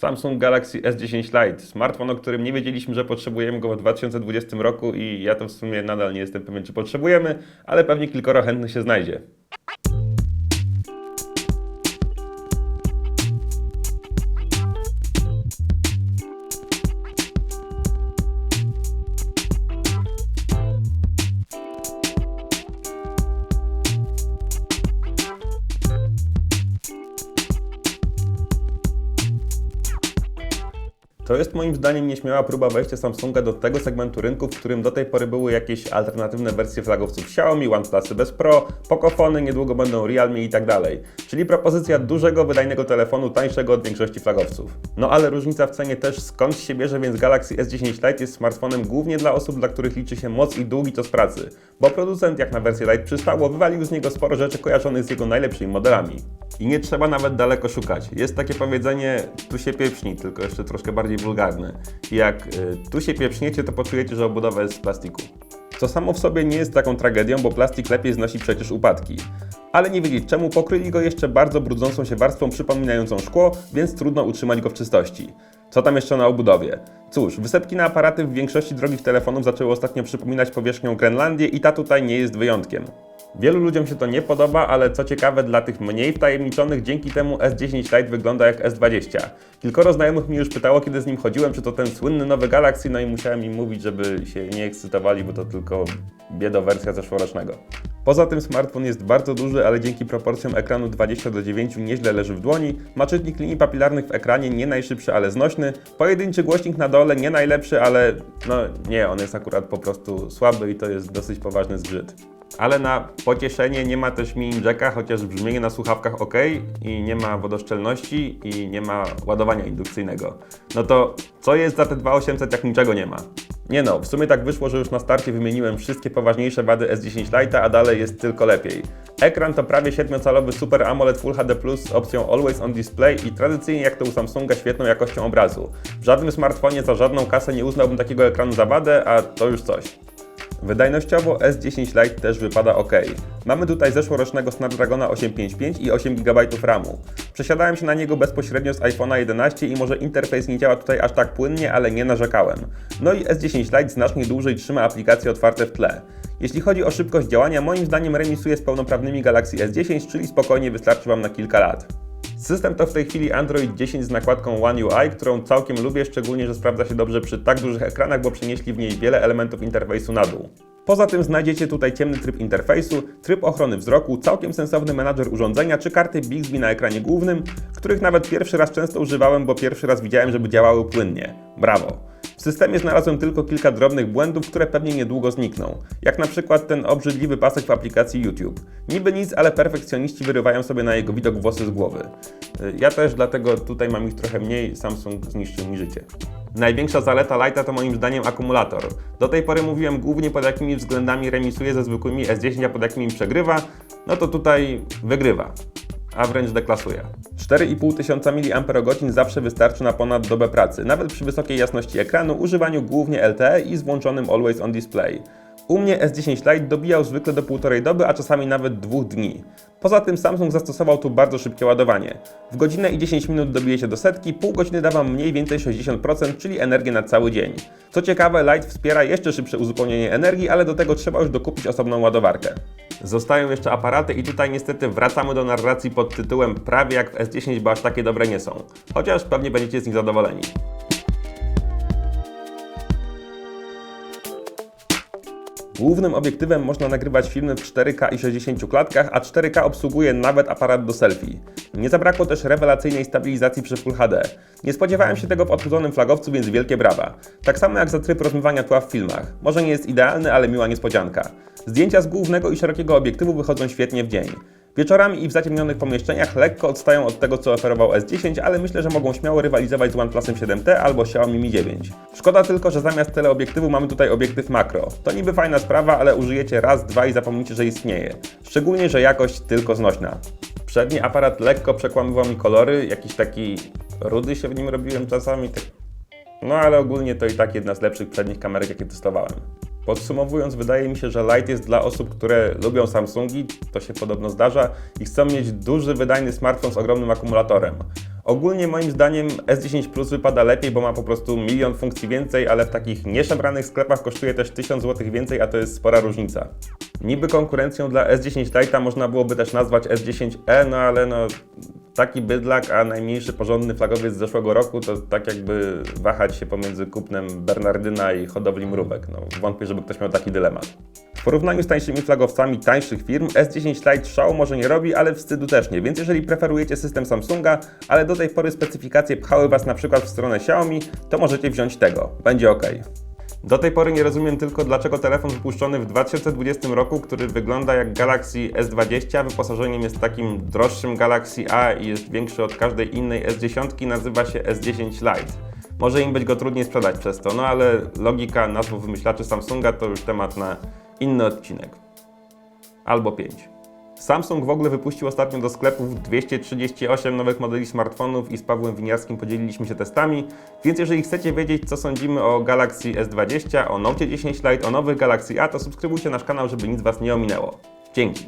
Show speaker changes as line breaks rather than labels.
Samsung Galaxy S10 Lite, smartfon, o którym nie wiedzieliśmy, że potrzebujemy go w 2020 roku i ja to w sumie nadal nie jestem pewien, czy potrzebujemy, ale pewnie kilkoro chętnych się znajdzie. To jest moim zdaniem nieśmiała próba wejścia Samsunga do tego segmentu rynku, w którym do tej pory były jakieś alternatywne wersje flagowców Xiaomi, OnePlusy bez Pro, Pocofony, niedługo będą Realme i tak dalej. Czyli propozycja dużego, wydajnego telefonu, tańszego od większości flagowców. No ale różnica w cenie też skąd się bierze, więc Galaxy S10 Lite jest smartfonem głównie dla osób, dla których liczy się moc i długi czas pracy. Bo producent, jak na wersję Lite przystało, wywalił z niego sporo rzeczy kojarzonych z jego najlepszymi modelami. I nie trzeba nawet daleko szukać. Jest takie powiedzenie, tu się pieprzni, tylko jeszcze troszkę bardziej wulgarne. Jak y, tu się pieprzniecie, to poczujecie, że obudowa jest z plastiku. Co samo w sobie nie jest taką tragedią, bo plastik lepiej znosi przecież upadki. Ale nie wiedzieć czemu, pokryli go jeszcze bardzo brudzącą się warstwą przypominającą szkło, więc trudno utrzymać go w czystości. Co tam jeszcze na obudowie? Cóż, wysepki na aparaty w większości drogich telefonów zaczęły ostatnio przypominać powierzchnią Grenlandię i ta tutaj nie jest wyjątkiem. Wielu ludziom się to nie podoba, ale co ciekawe, dla tych mniej wtajemniczonych, dzięki temu S10 Lite wygląda jak S20. Kilkoro znajomych mi już pytało, kiedy z nim chodziłem, czy to ten słynny nowy Galaxy, no i musiałem im mówić, żeby się nie ekscytowali, bo to tylko biedowersja zeszłorocznego. Poza tym smartfon jest bardzo duży, ale dzięki proporcjom ekranu 20 do 9 nieźle leży w dłoni, ma czytnik linii papilarnych w ekranie nie najszybszy, ale znośny, pojedynczy głośnik na dole nie najlepszy, ale no nie, on jest akurat po prostu słaby i to jest dosyć poważny zgrzyt. Ale na pocieszenie nie ma też mini jacka, chociaż brzmienie na słuchawkach ok i nie ma wodoszczelności i nie ma ładowania indukcyjnego. No to co jest za te 2800 jak niczego nie ma? Nie no, w sumie tak wyszło, że już na starcie wymieniłem wszystkie poważniejsze wady S10 Lite, a dalej jest tylko lepiej. Ekran to prawie 7-calowy Super AMOLED Full HD Plus z opcją Always On Display i tradycyjnie jak to u Samsunga świetną jakością obrazu. W żadnym smartfonie za żadną kasę nie uznałbym takiego ekranu za wadę, a to już coś. Wydajnościowo S10 Lite też wypada ok. Mamy tutaj zeszłorocznego Snapdragona 855 i 8 GB RAMu. Przesiadałem się na niego bezpośrednio z iPhone'a 11 i może interfejs nie działa tutaj aż tak płynnie, ale nie narzekałem. No i S10 Lite znacznie dłużej trzyma aplikacje otwarte w tle. Jeśli chodzi o szybkość działania, moim zdaniem remisuje z pełnoprawnymi Galaxy S10, czyli spokojnie wystarczy Wam na kilka lat. System to w tej chwili Android 10 z nakładką One UI, którą całkiem lubię, szczególnie, że sprawdza się dobrze przy tak dużych ekranach, bo przenieśli w niej wiele elementów interfejsu na dół. Poza tym znajdziecie tutaj ciemny tryb interfejsu, tryb ochrony wzroku, całkiem sensowny menadżer urządzenia czy karty Bixby na ekranie głównym, których nawet pierwszy raz często używałem, bo pierwszy raz widziałem, żeby działały płynnie. Brawo! W systemie znalazłem tylko kilka drobnych błędów, które pewnie niedługo znikną. Jak na przykład ten obrzydliwy pasek w aplikacji YouTube. Niby nic, ale perfekcjoniści wyrywają sobie na jego widok włosy z głowy. Y, Ja też, dlatego tutaj mam ich trochę mniej, Samsung zniszczył mi życie. Największa zaleta Lite'a to moim zdaniem akumulator. Do tej pory mówiłem głównie pod jakimi względami remisuje ze zwykłymi S10, a pod jakimi przegrywa, no to tutaj wygrywa a wręcz deklasuje. 4,5 tysiąca mAh zawsze wystarczy na ponad dobę pracy, nawet przy wysokiej jasności ekranu, używaniu głównie LTE i z włączonym Always On Display. U mnie S10 Lite dobijał zwykle do półtorej doby, a czasami nawet dwóch dni. Poza tym Samsung zastosował tu bardzo szybkie ładowanie. W godzinę i 10 minut dobije się do setki, pół godziny da Wam mniej więcej 60%, czyli energię na cały dzień. Co ciekawe, Lite wspiera jeszcze szybsze uzupełnienie energii, ale do tego trzeba już dokupić osobną ładowarkę. Zostają jeszcze aparaty i tutaj niestety wracamy do narracji pod tytułem prawie jak w S10, bo aż takie dobre nie są. Chociaż pewnie będziecie z nich zadowoleni. Głównym obiektywem można nagrywać filmy w 4K i 60 klatkach, a 4K obsługuje nawet aparat do selfie. Nie zabrakło też rewelacyjnej stabilizacji przy Full HD. Nie spodziewałem się tego w odchudzonym flagowcu, więc wielkie brawa. Tak samo jak za tryb rozmywania tła w filmach. Może nie jest idealny, ale miła niespodzianka. Zdjęcia z głównego i szerokiego obiektywu wychodzą świetnie w dzień. Wieczorami i w zaciemnionych pomieszczeniach lekko odstają od tego, co oferował S10, ale myślę, że mogą śmiało rywalizować z OnePlusem 7T albo Xiaomi Mi 9. Szkoda tylko, że zamiast teleobiektywu mamy tutaj obiektyw makro. To niby fajna sprawa, ale użyjecie raz, dwa i zapomnicie, że istnieje. Szczególnie, że jakość tylko znośna. Przedni aparat lekko przekłamywał mi kolory, jakiś taki rudy się w nim robiłem czasami. tak- No ale ogólnie to i tak jedna z lepszych przednich kamerek, jakie testowałem. Podsumowując, wydaje mi się, że Lite jest dla osób, które lubią Samsungi, to się podobno zdarza, i chcą mieć duży, wydajny smartfon z ogromnym akumulatorem. Ogólnie moim zdaniem S10 Plus wypada lepiej, bo ma po prostu milion funkcji więcej, ale w takich nieszebranych sklepach kosztuje też 1000 zł więcej, a to jest spora różnica. Niby konkurencją dla S10 Lite'a można byłoby też nazwać S10e, no ale no taki bydlak, a najmniejszy porządny flagowiec z zeszłego roku, to tak jakby wahać się pomiędzy kupnem Bernardyna i hodowli mrówek. No, wątpię, żeby ktoś miał taki dylemat. W porównaniu z tańszymi flagowcami tańszych firm, S10 Lite szału może nie robi, ale wstydu też nie, więc jeżeli preferujecie system Samsunga, ale do tej pory specyfikacje pchały Was na przykład w stronę Xiaomi, to możecie wziąć tego. Będzie ok. Do tej pory nie rozumiem tylko, dlaczego telefon wypuszczony w 2020 roku, który wygląda jak Galaxy S20, wyposażeniem jest takim droższym Galaxy A i jest większy od każdej innej S10, nazywa się S10 Lite. Może im być go trudniej sprzedać przez to, no ale logika nazw wymyślaczy Samsunga to już temat na inny odcinek. Albo 5. Samsung w ogóle wypuścił ostatnio do sklepów 238 nowych modeli smartfonów i z Pawłem Winiarskim podzieliliśmy się testami, więc jeżeli chcecie wiedzieć co sądzimy o Galaxy S20, o Note 10 Lite, o nowych Galaxy A, to subskrybujcie nasz kanał, żeby nic Was nie ominęło. Dzięki!